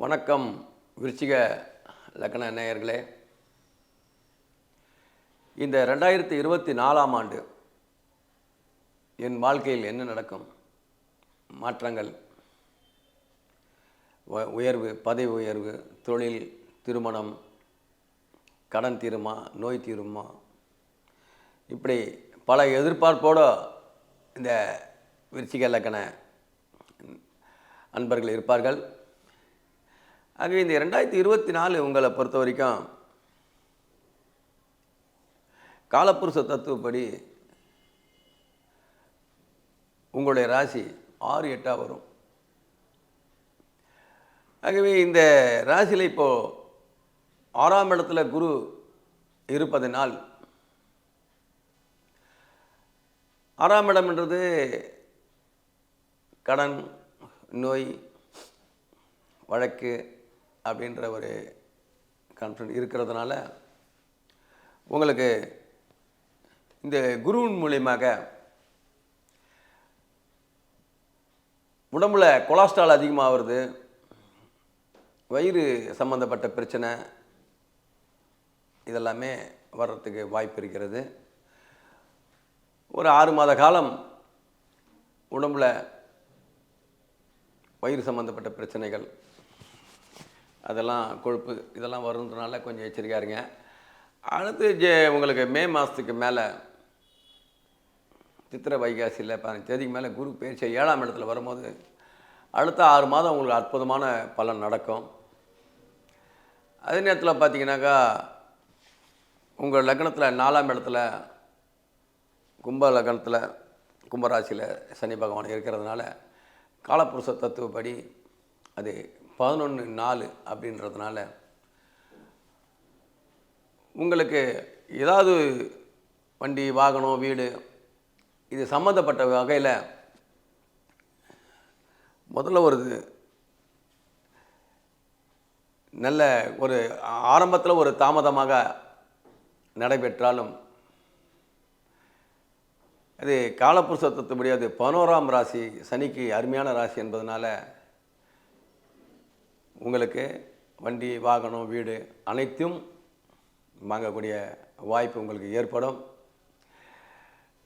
வணக்கம் விருச்சிக லக்ன நேயர்களே. இந்த ரெண்டாயிரத்தி இருபத்தி நாலாம் ஆண்டு என் வாழ்க்கையில் என்ன நடக்கும்? மாற்றங்கள். உயர்வு பதவி உயர்வு தொழில் திருமணம் கடன் தீருமா நோய் தீருமா? இப்படி பல எதிர்பார்ப்போடு இந்த விருச்சிக லக்கண அன்பர்கள் இருப்பார்கள். ஆகவே இந்த ரெண்டாயிரத்தி இருபத்தி நாலு உங்களை பொறுத்த வரைக்கும் காலப்புருஷ தத்துவப்படி உங்களுடைய ராசி ஆறு எட்டாக வரும். ஆகவே இந்த ராசியில் இப்போது ஆறாம் இடத்துல குரு இருப்பதனால் ஆறாம் இடம்ன்றது கடன் நோய் வழக்கு அப்படின்ற ஒரு கான்ஃபிடன்ட் இருக்கிறதுனால உங்களுக்கு இந்த குருவின் மூலியமாக உடம்புல கொலஸ்ட்ரால் அதிகமாக வருது வயிறு சம்மந்தப்பட்ட பிரச்சனை இதெல்லாமே வர்றதுக்கு வாய்ப்பு இருக்கிறது. ஒரு ஆறு மாத காலம் உடம்புல வயிறு சம்மந்தப்பட்ட பிரச்சனைகள் அதெல்லாம் கொழுப்பு இதெல்லாம் வருன்றனால கொஞ்சம் எச்சரிக்கையாக இருங்க. அடுத்து ஜே உங்களுக்கு மே மாதத்துக்கு மேலே சித்திரை வைகாசியில் பதினஞ்சு தேதிக்கு மேலே குரு பயிற்சி ஏழாம் இடத்துல வரும்போது அடுத்த ஆறு மாதம் உங்களுக்கு அற்புதமான பலன் நடக்கும். அதே நேரத்தில் பார்த்தீங்கன்னாக்கா உங்கள் லக்னத்தில் நாலாம் இடத்துல கும்ப லக்னத்தில் கும்பராசியில் சனி பகவான் இருக்கிறதுனால காலப்புருஷ தத்துவப்படி அது பதினொன்று நாலு அப்படின்றதுனால உங்களுக்கு ஏதாவது வண்டி வாகனம் வீடு இது சம்மந்தப்பட்ட வகையில் முதல்ல ஒரு நல்ல ஒரு ஆரம்பத்தில் ஒரு தாமதமாக நடைபெற்றாலும் அது காலப்புருஷ முடியாது அது பதினோராம் ராசி சனிக்கு அருமையான ராசி என்பதனால உங்களுக்கு வண்டி வாகனம் வீடு அனைத்தும் வாங்கக்கூடிய வாய்ப்பு உங்களுக்கு ஏற்படும்.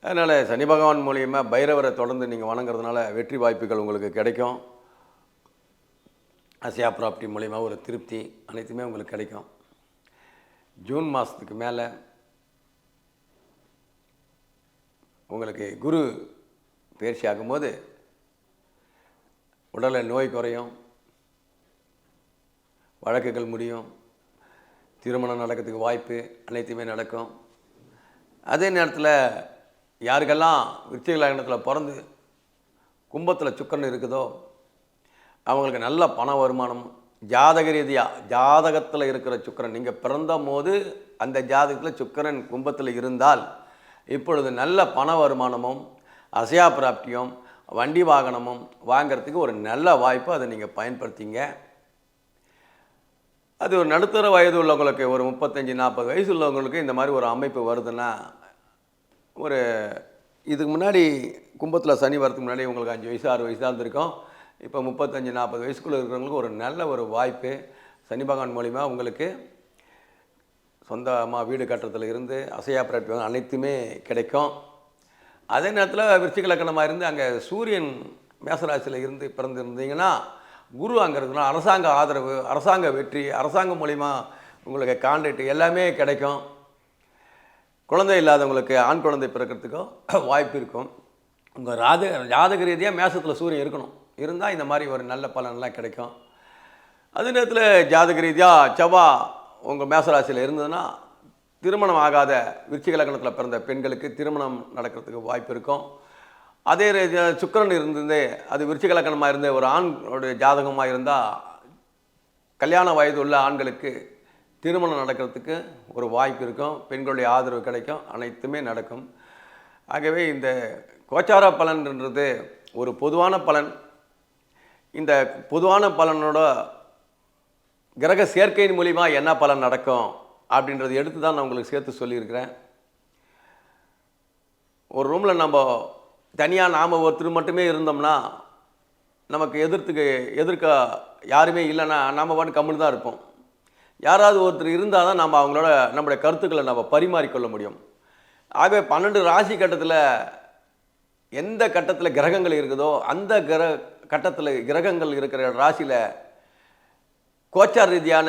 அதனால் சனி பகவான் மூலியமாக பைரவரை தொடர்ந்து நீங்கள் வணங்குறதுனால வெற்றி வாய்ப்புகள் உங்களுக்கு கிடைக்கும். அசியா ப்ராப்பர்ட்டி மூலிமா ஒரு திருப்தி அனைத்துமே உங்களுக்கு கிடைக்கும். ஜூன் மாதத்துக்கு மேலே உங்களுக்கு குரு பயிற்சி ஆகும்போது உடலை நோய் குறையும். வழக்குகள் முடியும். திருமணம் நடக்கிறதுக்கு வாய்ப்பு அனைத்துமே நடக்கும். அதே நேரத்தில் யாருக்கெல்லாம் விருச்சிக லக்னத்தில் பிறந்து கும்பத்தில் சுக்கரன் இருக்குதோ அவங்களுக்கு நல்ல பண வருமானம் ஜாதக ரீதியாக ஜாதகத்தில் இருக்கிற சுக்கரன் நீங்கள் பிறந்த போது அந்த ஜாதகத்தில் சுக்கரன் கும்பத்தில் இருந்தால் இப்பொழுது நல்ல பண வருமானமும் அசையா பிராப்தியும் வண்டி வாகனமும் வாங்கிறதுக்கு ஒரு நல்ல வாய்ப்பு அதை நீங்கள் பயன்படுத்திங்க. அது ஒரு நடுத்தர வயது உள்ளவங்களுக்கு ஒரு முப்பத்தஞ்சு நாற்பது வயசு உள்ளவங்களுக்கு இந்த மாதிரி ஒரு அமைப்பு வருதுன்னா ஒரு இதுக்கு முன்னாடி கும்பத்தில் சனி வரதுக்கு முன்னாடி உங்களுக்கு அஞ்சு வயசு ஆறு வயசு தான் இருந்திருக்கும். இப்போ முப்பத்தஞ்சு நாற்பது வயசுக்குள்ளே இருக்கிறவங்களுக்கு ஒரு நல்ல ஒரு வாய்ப்பு. சனி பகவான் மூலிமா உங்களுக்கு சொந்தமாக வீடு கட்டுறதுல இருந்து அசையா பிறப்பு அனைத்துமே கிடைக்கும். அதே நேரத்தில் விருச்சிக லக்கணமாக இருந்து அங்கே சூரியன் மேசராசியில் இருந்து பிறந்திருந்தீங்கன்னா குரு அங்கே அரசாங்க ஆதரவு அரசாங்க வெற்றி அரசாங்கம் மூலிமா உங்களுக்கு கான்ட்ராக்ட் எல்லாமே கிடைக்கும். குழந்தை இல்லாதவங்களுக்கு ஆண் குழந்தை பிறக்கிறதுக்கும் வாய்ப்பு இருக்கும். உங்கள் ராத ஜாதக ரீதியாக மேசத்தில் சூரியன் இருக்கணும். இருந்தால் இந்த மாதிரி ஒரு நல்ல பலன்லாம் கிடைக்கும். அதே நேரத்தில் ஜாதக ரீதியாக செவ்வா உங்கள் மேசராசியில் இருந்ததுன்னா திருமணம் ஆகாத விருச்சிக லக்னத்தில் பிறந்த பெண்களுக்கு திருமணம் நடக்கிறதுக்கு வாய்ப்பு இருக்கும். அதே சுக்கரன் சுக்கிரன் இருந்தது அது விருச்சிக லக்னமாக இருந்த ஒரு ஆணோடைய ஜாதகமாக இருந்தால் கல்யாண வயது உள்ள ஆண்களுக்கு திருமணம் நடக்கிறதுக்கு ஒரு வாய்ப்பு இருக்கும் பெண்களுடைய ஆதரவு கிடைக்கும் அனைத்துமே நடக்கும். ஆகவே இந்த கோச்சார பலன்ன்றது ஒரு பொதுவான பலன். இந்த பொதுவான பலனோட கிரக சேர்க்கையின் மூலிமா என்ன பலன் நடக்கும் அப்படின்றத எடுத்து தான் நான் உங்களுக்கு சேர்த்து சொல்லியிருக்கிறேன். ஒரு ரூமில் நம்ம தனியாக நாம் ஒருத்தர் மட்டுமே இருந்தோம்னா நமக்கு எதிர்த்துக்கு எதிர்க்க யாருமே இல்லைன்னா நாம் பாட்டு கம்முன்னு தான் இருப்போம். யாராவது ஒருத்தர் இருந்தால் தான் நம்ம அவங்களோட நம்முடைய கருத்துக்களை நம்ம பரிமாறிக்கொள்ள முடியும். ஆகவே பன்னெண்டு ராசி கட்டத்தில் எந்த கட்டத்தில் கிரகங்கள் இருக்குதோ அந்த கிர கட்டத்தில் கிரகங்கள் இருக்கிற ராசியில் கோச்சார் ரீதியான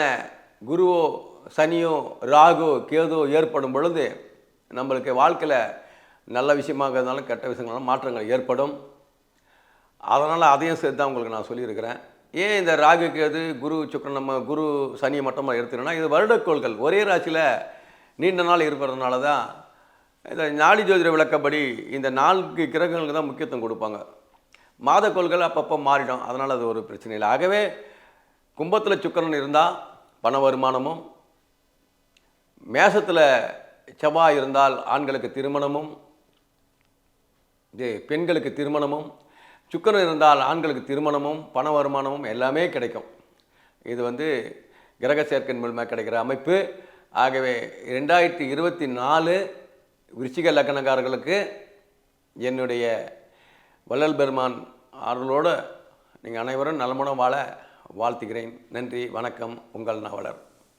குருவோ சனியோ ராகோ கேதோ ஏற்படும் பொழுது நம்மளுக்கு வாழ்க்கையில் நல்ல விஷயமாக இருந்தாலும் கெட்ட விஷயங்களாலும் மாற்றங்கள் ஏற்படும். அதனால் அதையும் சேர்த்து தான் உங்களுக்கு நான் சொல்லியிருக்கிறேன். ஏன் இந்த ராகு கேது குரு சுக்கரன் நம்ம குரு சனியை மட்டும் எடுத்துக்கணும்னா இது வருடக்கோள்கள். ஒரே ராசியில் நீண்ட நாள் இருப்பதுனால தான் இந்த நாடி ஜோதிட விளக்கப்படி இந்த நான்கு கிரகங்களுக்கு தான் முக்கியத்துவம் கொடுப்பாங்க. மாதக்கோள்கள் அப்பப்போ மாறிடும். அதனால் அது ஒரு பிரச்சனை இல்லை. ஆகவே கும்பத்தில் சுக்கரன் இருந்தால் பண வருமானமும் மேசத்தில் செவ்வாய் இருந்தால் ஆண்களுக்கு திருமணமும் இது பெண்களுக்கு திருமணமும் சுக்கரம் இருந்தால் ஆண்களுக்கு திருமணமும் பண வருமானமும் எல்லாமே கிடைக்கும். இது வந்து கிரக சேர்க்கை மூலமாக கிடைக்கிற அமைப்பு. ஆகவே ரெண்டாயிரத்தி இருபத்தி நாலு விருச்சிக லக்கணக்காரர்களுக்கு என்னுடைய வள்ளல் பெருமான் அருளோடு நீங்கள் அனைவரும் நலமுடன் வாழ வாழ்த்துகிறேன். நன்றி வணக்கம். உங்கள் நாவலர்.